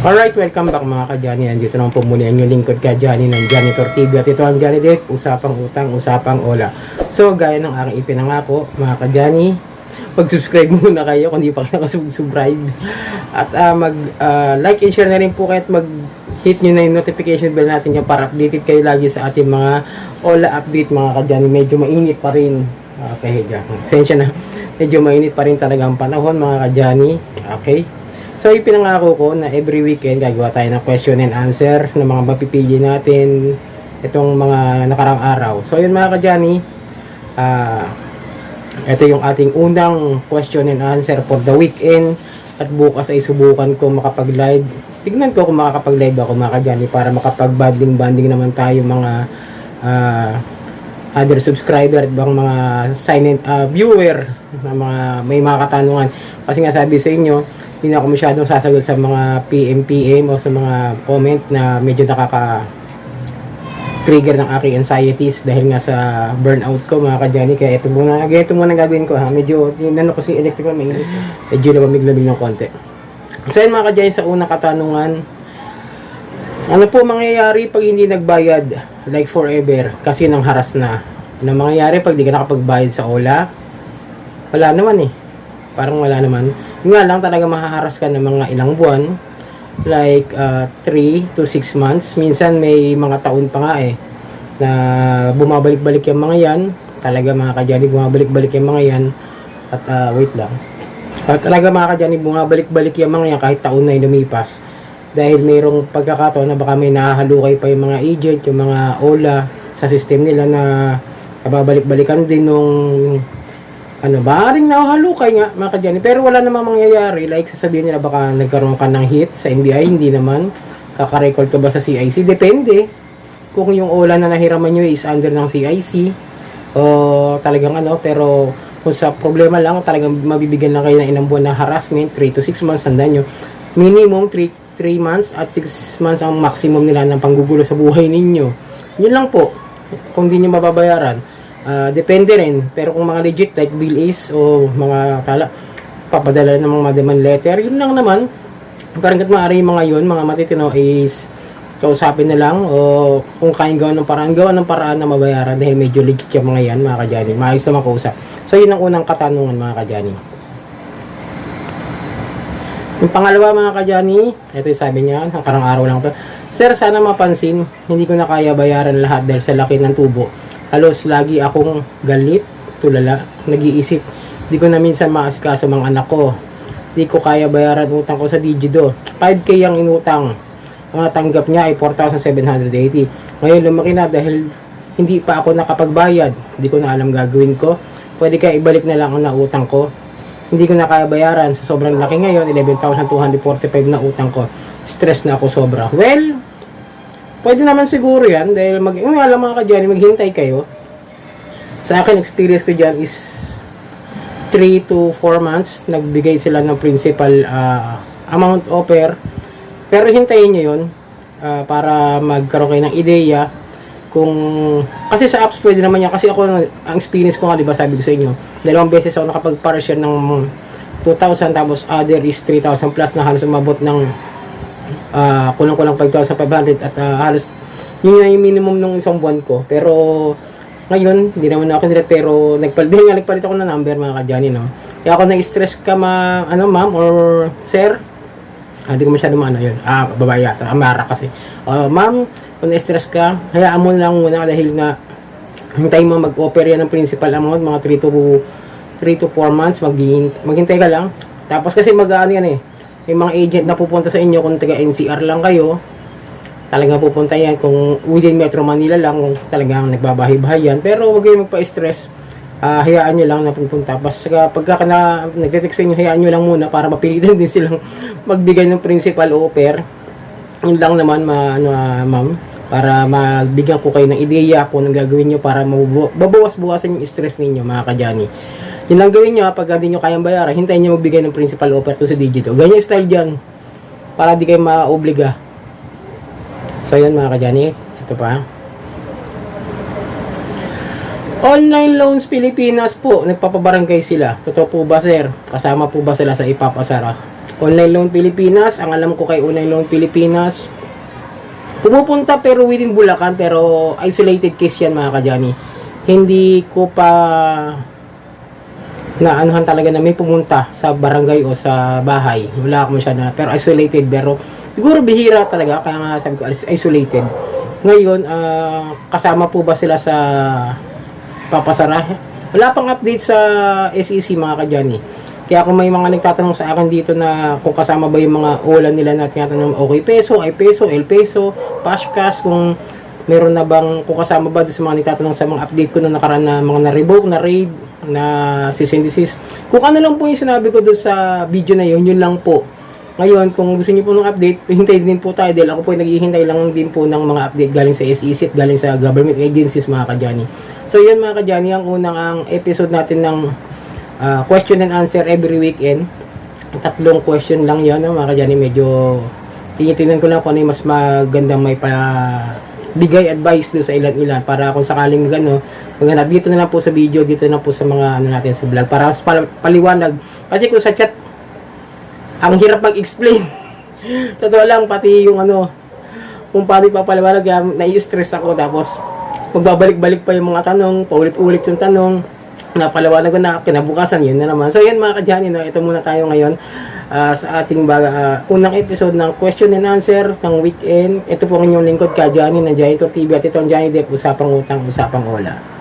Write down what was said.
Alright, welcome back mga ka-Johnny. Nandito naman po muli ang inyong lingkod ka-Johnny ng Janitor TV. At ito ang Johnny Deck, usapang utang, usapang ola. So, gaya ng aking ipinangako, mga ka-Johnny, mag-subscribe muna kayo kung di pa kayo nakasubscribe. At ah, mag-like and share na rin po kayo at mag-hit nyo na yung notification bell natin yan para updated kayo lagi sa ating mga ola update mga ka-Johnny. Medyo mainit pa rin. Okay, higa. Sensya na. Medyo mainit pa rin talaga ang panahon mga ka-Johnny. Okay. So, ipinangako ko na every weekend gagawa tayo ng question and answer ng mga mapipili natin itong mga nakarang araw. So, yun mga ka-Johnny, ah, ito yung ating unang question and answer for the weekend at bukas ay subukan ko makapag-live. Tignan ko kung makakapag-live ako mga ka-Johnny para makapag-banding-banding naman tayo mga ah, other subscriber at bang mga silent ah, viewer na mga may mga katanungan. Kasi nga sabi sa inyo, hindi ako masyadong sasagot sa mga PM-PM o sa mga comment na medyo nakaka trigger ng aking anxieties dahil nga sa burnout ko mga ka-Johnny. Kaya ito muna, ito muna gagawin ko ha. Medyo, nano ko si electrical, may, medyo lamig-lamig ng konti. So yun mga ka-Johnny, sa unang katanungan, ano po mangyayari pag hindi nagbayad like forever kasi nang haras na? Ano mangyayari pag di ka nakapagbayad sa OLA? Wala naman eh. Parang wala naman. Nga lang talaga mahaharas ka ng mga ilang buwan like 3 to 6 months. Minsan may mga taon pa nga eh na bumabalik-balik yung mga yan. Talaga mga kadyani, bumabalik-balik yung mga yan. At ah, wait lang. At talaga mga kadyani, bumabalik-balik yung mga yan kahit taon na yung lumipas. Dahil mayroong pagkakataon na baka may nahahalukay pa yung mga agent, yung mga OLA sa system nila na nababalik-balikan din nung ano, maaaring nahalukay nga mga kadyani. Pero wala namang mangyayari. Like, sasabihin nila baka nagkaroon ka ng hit sa NBI. Hindi naman. Kakarecord ka ba sa CIC? Depende. Kung yung OLA na nahiraman nyo is under ng CIC. O talagang ano. Pero kung sa problema lang, talagang mabibigyan lang kayo ng ilang buwan na harassment. 3 to 6 months. Tandaan nyo. Minimum 3, 3 months at 6 months ang maximum nila ng panggugulo sa buhay ninyo. Yun lang po. Kung di nyo mababayaran. Ah, depende rin. Pero kung mga legit like bill is o mga kala, papadala ng mga demand letter, yun lang naman. Parang kat maaari yung mga yun, mga matitino is kausapin na lang o kung kayang gawa ng paraan, gawa ng paraan na mabayaran dahil medyo legit yung mga yan, mga kadyani. Maayos na makausap. So, yun ang unang katanungan, mga kadyani. Yung pangalawa, mga kadyani, ito yung sabi niya, ang karang araw lang to. Sir, sana mapansin, hindi ko na kaya bayaran lahat dahil sa laki ng tubo halos lagi akong galit, tulala, nag-iisip. Di ko na minsan maasikaso mga anak ko. Di ko kaya bayaran utang ko sa Digido. 5K ang inutang. Ang tanggap niya ay 4,780. Ngayon lumaki na dahil hindi pa ako nakapagbayad. Di ko na alam gagawin ko. Pwede kaya ibalik na lang ang nautang ko. Hindi ko na kaya bayaran. Sa sobrang laki ngayon, 11,245 na utang ko. Stress na ako sobra. Well, Pwede naman siguro yan dahil mag yung alam mga ka maghintay kayo. Sa akin experience ko diyan is 3 to 4 months nagbigay sila ng principal ah, amount offer. Pero hintayin niyo 'yon ah, para magkaroon kayo ng ideya kung kasi sa apps pwede naman yan kasi ako ang experience ko nga di ba sabi ko sa inyo dalawang beses ako nakapag-partial ng 2,000 tapos other is 3,000 plus na halos umabot ng ah kulang-kulang 5,500 at ah, halos yun yung minimum nung isang buwan ko. Pero ngayon, hindi naman ako nila pero nagpalit nga nagpalit ako ng number mga kadyani no. Kaya ako na-stress ka ma ano ma'am or sir. Ah, hindi ko masyado maano yun. Ah, babae yata. Amara kasi. Ah, ma'am, kung na-stress ka, hayaan mo lang muna dahil nga hintayin mo mag-offer yan ng principal amount mga 3 to 3 to 4 months maghihintay, maghintay ka lang. Tapos kasi mag-ano yan eh yung mga agent na pupunta sa inyo kung taga NCR lang kayo talaga pupunta yan. Kung within Metro Manila lang kung talagang nagbabahay-bahay yan. Pero huwag kayong magpa-stress. Ah, hayaan nyo lang na pupunta. Basta pagka na nagte-text sa inyo hayaan nyo lang muna para mapilitan din silang magbigay ng principal offer. Yun lang naman ma, ano, ah, ma'am para magbigyan ko kayo ng ideya kung anong gagawin nyo para mababawas-bawasan yung stress ninyo mga kadyani yun lang gawin nyo, pag hindi nyo kayang bayaran, hintayin nyo magbigay ng principal offer to sa Digito. Ganyan style dyan. Para di kayo ma-obliga. So, yan mga kadyani. Ito pa. Online Loans Pilipinas po. Nagpapabarangay sila. Totoo po ba, sir? Kasama po ba sila sa ipapasara? Online Loan Pilipinas, ang alam ko kay Online Loan Pilipinas, pumupunta pero within Bulacan, pero isolated case yan mga kajani. Hindi ko pa na anuhan talaga na may pumunta sa barangay o sa bahay. Wala ako masyado na, pero isolated, pero siguro bihira talaga, kaya nga sabi ko, is- isolated. Ngayon, ah, kasama po ba sila sa papasara? Wala pang update sa SEC mga kadyani. Kaya kung may mga nagtatanong sa akin dito na kung kasama ba yung mga ulan nila na tinatanong, okay peso, ay peso, el peso, pashkas, kung meron na bang, kung kasama ba sa mga nagtatanong sa mga update ko na nakaraan na mga na-revoke, na-raid, na desist. Kung ano lang po yung sinabi ko doon sa video na yun, yun lang po. Ngayon, kung gusto niyo po ng update, hintay din po tayo dahil ako po ay naghihintay lang din po ng mga update galing sa SEC galing sa government agencies mga kadyani. So yun mga kadyani, ang unang ang episode natin ng ah, question and answer every weekend. Tatlong question lang yon mga kadyani. Medyo tinitingnan ko lang kung ano yung mas magandang may pa bigay advice do sa ilan-ilan para kung sakaling gano maghanap dito na lang po sa video dito na po sa mga ano natin sa vlog para pal- paliwanag kasi kung sa chat ang hirap mag-explain. Totoo lang, pati yung ano, kung paano ipapaliwanag, nai-stress ako. Tapos, magbabalik-balik pa yung mga tanong, paulit-ulit yung tanong, napaliwanag ko na, kinabukasan, yun na naman. So, yan mga kadyani, no? ito muna tayo ngayon ah, sa ating baga, ah, unang episode ng question and answer ng weekend. Ito po ang inyong lingkod, kadyani, ng Janitor TV, at ito ang Johnny Depp, Usapang Utang, Usapang Ola.